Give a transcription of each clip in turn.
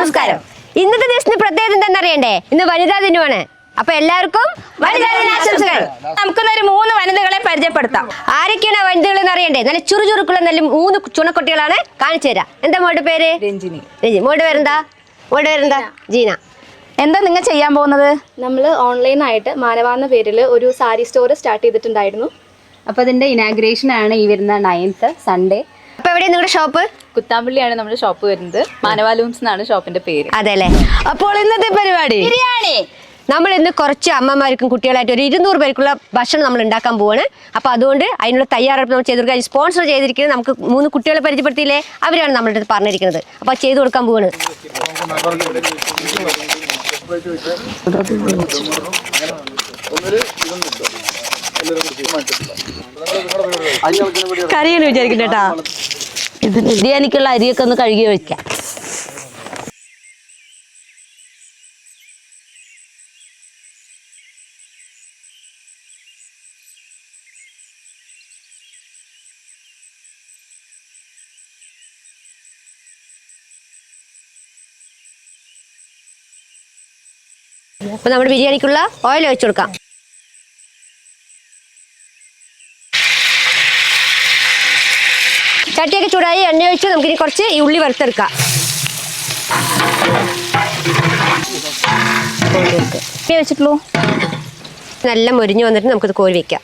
നമസ്കാരം. ഇന്നത്തെ ദിവസത്തിന് പ്രത്യേകത എന്താണെന്നറിയണ്ടേ? ഇന്ന് വനിതാ ദിനമാണ്. അപ്പൊ എല്ലാവർക്കും വനിതാ ദിനാശംസകൾ. നമുക്കൊന്നൊരു മൂന്ന് വനിതകളെ പരിചയപ്പെടുത്താം. ആരൊക്കെയാണ് ആ വനിതകൾ എന്ന് അറിയണ്ടേ? നല്ല ചുറുചുറുക്കുള്ള നല്ല മൂന്ന് ചുണക്കുട്ടികളാണ് കാണിച്ചു തരാം. എന്താ മോളുടെ പേര്? രഞ്ജിനി. രഞ്ജി. മോളുടെ പേരെന്താ? മോളുടെ പേരെന്താ? ജീന. എന്താ നിങ്ങൾ ചെയ്യാൻ പോകുന്നത്? നമ്മൾ ഓൺലൈനായിട്ട് മാനവാന്ന പേരിൽ ഒരു സാരി സ്റ്റോർ സ്റ്റാർട്ട് ചെയ്തിട്ടുണ്ടായിരുന്നു. അപ്പോൾ അതിന്റെ ഇനാഗ്രേഷൻ ആണ് ഈ വരുന്ന നയൻത്ത് സൺഡേ അപ്പൊ എവിടെയാ നിങ്ങളുടെ ഷോപ്പ് കുത്താമ്പള്ളിയാണ് നമ്മുടെ ഷോപ്പ് വരുന്നത്. മാനവാലൂംസ് എന്നാണ് ഷോപ്പിന്റെ പേര്. അതെ അല്ലേ അപ്പോൾ ഇന്നത്തെ പരിപാടി? ബിരിയാണി! നമ്മൾ ഇന്ന് കുറച്ച് അമ്മമാർക്കും കുട്ടികളായിട്ട് ഒരു ഇരുന്നൂറ് പേർക്കുള്ള ഭക്ഷണം നമ്മൾ ഉണ്ടാക്കാൻ പോവാണ്. അപ്പോൾ അതുകൊണ്ട് അതിനുള്ള തയ്യാറെടുപ്പ് നമ്മൾ ചെയ്തു കൊടുക്കാൻ സ്പോൺസർ ചെയ്തിരിക്കുന്നത് നമുക്ക് മൂന്ന് കുട്ടികളെ പരിചയപ്പെടുത്തിയില്ലേ? അവരാണ് അടുത്ത് പറഞ്ഞിരിക്കുന്നത്. അപ്പോൾ ചെയ്തു കൊടുക്കാൻ പോവാണ്. കറിയാണ് വിചാരിക്കണ്ടേട്ടാ ഇത് ബിരിയാണിക്കുള്ള അരിയൊക്കെ ഒന്ന് കഴുകി വെക്കാം. അപ്പൊ നമ്മുടെ ബിരിയാണിക്കുള്ള ഓയിൽ ഒഴിച്ചു കൊടുക്കാം. ചട്ടിയൊക്കെ ചൂടായി എണ്ണ ഒഴിച്ച് നമുക്കിനി കുറച്ച് ഈ ഉള്ളി വറുത്തെടുക്കാം. വെച്ചിട്ടുള്ളൂ. നല്ല മൊരിഞ്ഞു വന്നിട്ട് നമുക്കിത് കോരി വെക്കാം.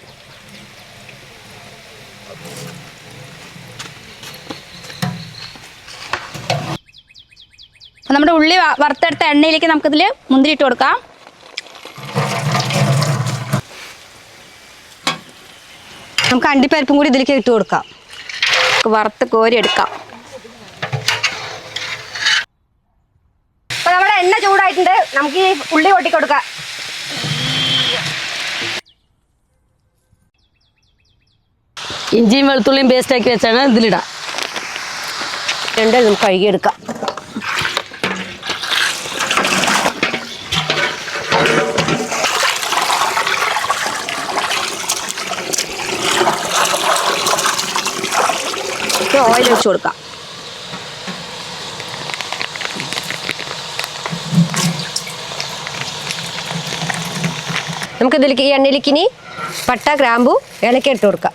നമ്മുടെ ഉള്ളി വറുത്തെടുത്ത എണ്ണയിലേക്ക് നമുക്കിതിൽ മുന്തിരി ഇട്ട് കൊടുക്കാം. നമുക്ക് അണ്ടിപ്പരിപ്പും കൂടി ഇതിലേക്ക് ഇട്ട് കൊടുക്കാം. നമുക്ക് വറുത്ത് കോരി എടുക്കാം അപ്പൊ നമ്മുടെ എണ്ണ ചൂടായിട്ടുണ്ട്. നമുക്ക് ഈ ഉള്ളി കൊട്ടിക്കൊടുക്കാം. ഇഞ്ചിയും വെളുത്തുള്ളിയും പേസ്റ്റ് ആക്കി വെച്ചാണ് ഇതിലിടാം. രണ്ടും നമുക്ക് കഴുകിയെടുക്കാം. ഓയിൽ വെച്ച് കൊടുക്കാം. നമുക്ക് ഇതിലേക്ക് ഈ എണ്ണയിലേക്ക് ഇനി പട്ട ഗ്രാമ്പു ഏലക്ക ഇട്ട് കൊടുക്കാം.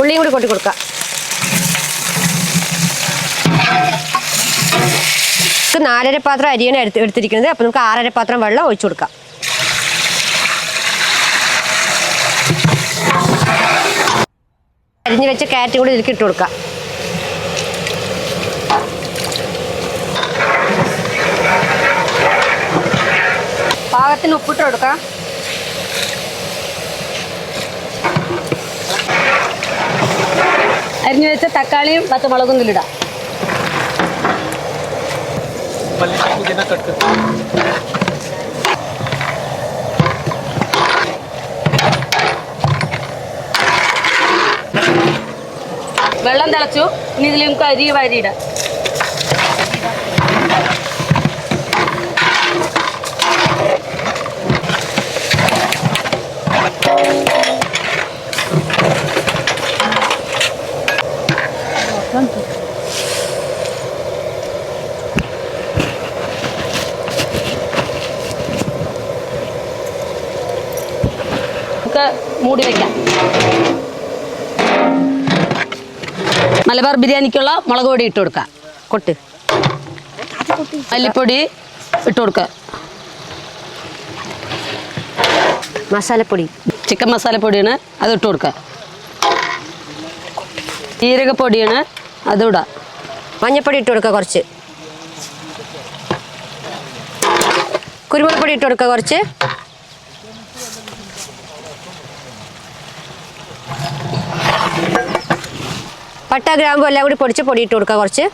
ഉള്ളിയും കൂടി കൊട്ടി കൊടുക്കാം. നമുക്ക് നാലര പാത്രം അരിയാണ് എടുത്ത് എടുത്തിരിക്കുന്നത്. അപ്പോൾ നമുക്ക് ആറര പാത്രം വെള്ളം ഒഴിച്ചു കൊടുക്കാം. അരിഞ്ഞ് വെച്ച ക്യാരറ്റ് കൂടി ഇതിലേക്ക് ഇട്ട് കൊടുക്കാം. പാകത്തിന് ഉപ്പിട്ട് കൊടുക്കാം. അരിഞ്ഞു വെച്ച തക്കാളിയും പച്ചമുളകും ഇതിലിടാം. വെള്ളം തിളച്ചു. ഇനി ഇതിൽ നമുക്ക് അരി വാരിയിടാം നമുക്ക് മൂടി വെക്കാം മലബാർ ബിരിയാണിക്കുള്ള മുളക് പൊടി ഇട്ട് കൊടുക്കാം. കൊട്ട്. മല്ലിപ്പൊടി ഇട്ട് കൊടുക്കുക മസാലപ്പൊടി. ചിക്കൻ മസാലപ്പൊടിയാണ് അത് ഇട്ട് കൊടുക്കുക ജീരകപ്പൊടിയാണ് അതും ഇടാം. മഞ്ഞപ്പൊടി ഇട്ട് കൊടുക്കുക കുറച്ച്. കുരുമുളക് പൊടി ഇട്ട് കൊടുക്കുക കുറച്ച്. പട്ട ഗ്രാമ്പു എല്ലാം കൂടി പൊടിച്ച് പൊടി ഇട്ട് കൊടുക്കുക കുറച്ച്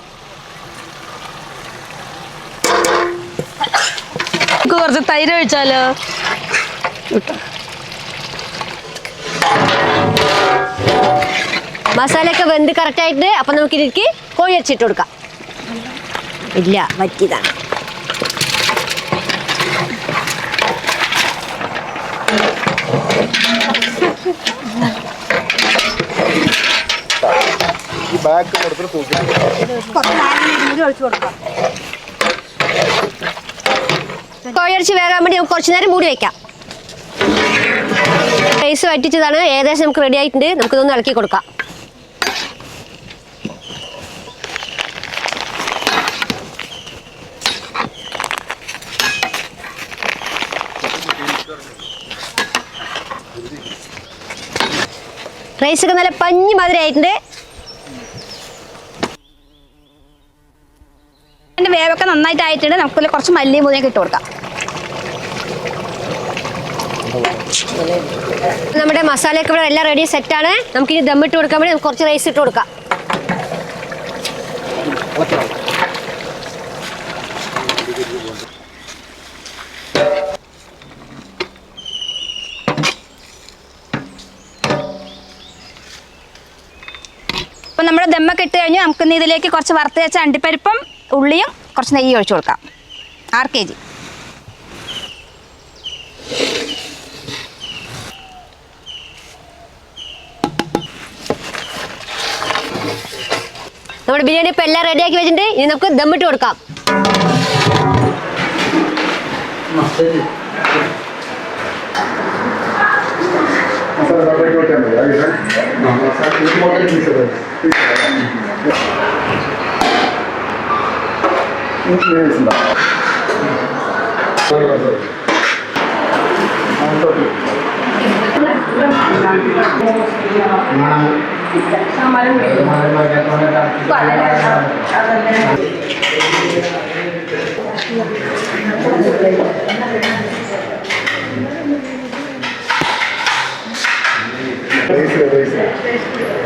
കുറച്ച് തൈര് ഒഴിച്ചാലോ? മസാലയൊക്കെ വെന്ത് കറക്റ്റ് ആയിട്ട് അപ്പം നമുക്ക് ഇതിലേക്ക് കോഴി അരച്ചിട്ട് കൊടുക്കാം. ഇല്ല പറ്റിയതാണ്. ഈ ബാക്ക് കൊടുത്തിട്ട് തൂക്കി കോഴിയടിച്ച് വേകാൻ വേണ്ടി നമുക്ക് കുറച്ച് നേരം മൂടി വെക്കാം. റൈസ് വറ്റിച്ചതാണ്. ഏകദേശം നമുക്ക് റെഡി ആയിട്ടുണ്ട്. നമുക്കിതൊന്ന് ഇളക്കി കൊടുക്കാം. റൈസൊക്കെ നല്ല പഞ്ഞി മാതിരി നന്നായിട്ട് ആയിട്ടുണ്ട് നമുക്ക് കുറച്ച് മല്ലിയും പുതിയൊക്കെ ഇട്ട് കൊടുക്കാം. നമ്മുടെ മസാലയൊക്കെ ഇവിടെ എല്ലാം റെഡി സെറ്റാണ് നമുക്കിനി ദമ്മിട്ട് കൊടുക്കാൻ വേണ്ടി നമുക്ക് കുറച്ച് റൈസ് ഇട്ട് കൊടുക്കാം. അപ്പം നമ്മുടെ ദമ്മൊക്കെ ഇട്ട് കഴിഞ്ഞ്. നമുക്ക് ഇന്ന് ഇതിലേക്ക് കുറച്ച് വറുത്ത് വെച്ച അണ്ടിപ്പരിപ്പും ഉള്ളിയും കുറച്ച് നെയ്യ് ഒഴിച്ചു കൊടുക്കാം. ആറ് കെ ജി. നമ്മുടെ ബിരിയാണി ഇപ്പൊ എല്ലാം റെഡിയാക്കി വെച്ചിട്ടുണ്ട്. ഇനി നമുക്ക് ദമ്മിട്ട് കൊടുക്കാം. മസാല 이렇게 되겠습니다. 레이스 레이스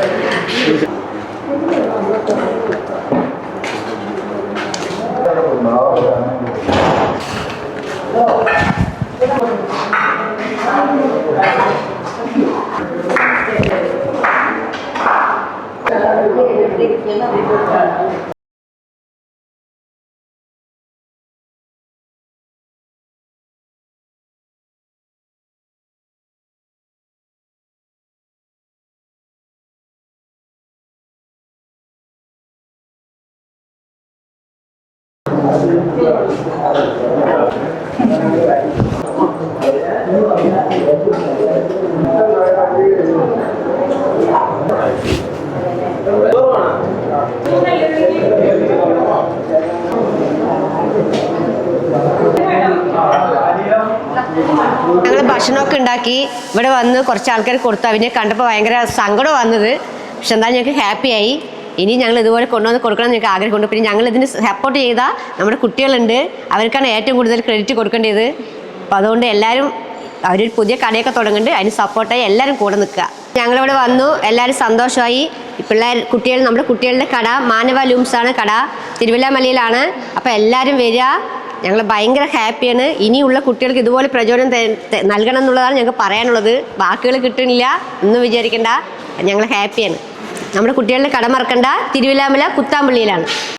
ഉണ്ടോ? മസാല ഞങ്ങൾ ഭക്ഷണമൊക്കെ ഉണ്ടാക്കി. ഇവിടെ വന്ന് കുറച്ച് ആൾക്കാർ കൊടുത്തു. അവനെ കണ്ടപ്പോൾ ഭയങ്കര സങ്കടം വന്നത്. പക്ഷെ എന്താ ഞങ്ങൾക്ക് ഹാപ്പിയായി ഇനി ഞങ്ങൾ ഇതുപോലെ കൊണ്ടുവന്ന് കൊടുക്കണം എന്ന് ഞങ്ങൾക്ക് ആഗ്രഹമുണ്ട്. പിന്നെ ഞങ്ങൾ ഇതിന് സപ്പോർട്ട് ചെയ്ത നമ്മുടെ കുട്ടികളുണ്ട്. അവർക്കാണ് ഏറ്റവും കൂടുതൽ ക്രെഡിറ്റ് കൊടുക്കേണ്ടത്. അപ്പോൾ അതുകൊണ്ട് എല്ലാവരും അവരൊരു പുതിയ കടയൊക്കെ തുടങ്ങുന്നുണ്ട് അതിന് സപ്പോർട്ടായി എല്ലാവരും കൂടെ നിൽക്കുക. ഞങ്ങളിവിടെ വന്നു എല്ലാവരും സന്തോഷമായി. പിള്ളേർ കുട്ടികൾ നമ്മുടെ കുട്ടികളുടെ കട മാനവ ലൂംസാണ് കട. തിരുവല്ലാമലയിലാണ്. അപ്പോൾ എല്ലാവരും വരിക. ഞങ്ങൾ ഭയങ്കര ഹാപ്പിയാണ്. ഇനിയുള്ള കുട്ടികൾക്ക് ഇതുപോലെ പ്രചോദനം നൽകണം എന്നുള്ളതാണ് ഞങ്ങൾക്ക് പറയാനുള്ളത്. വാക്കുകൾ കിട്ടുന്നില്ല ഒന്നും വിചാരിക്കണ്ട. ഞങ്ങൾ ഹാപ്പിയാണ്. നമ്മുടെ കുട്ടികളുടെ കട മറക്കണ്ട. തിരുവില്ലാമല കുത്താമ്പള്ളിയിലാണ്.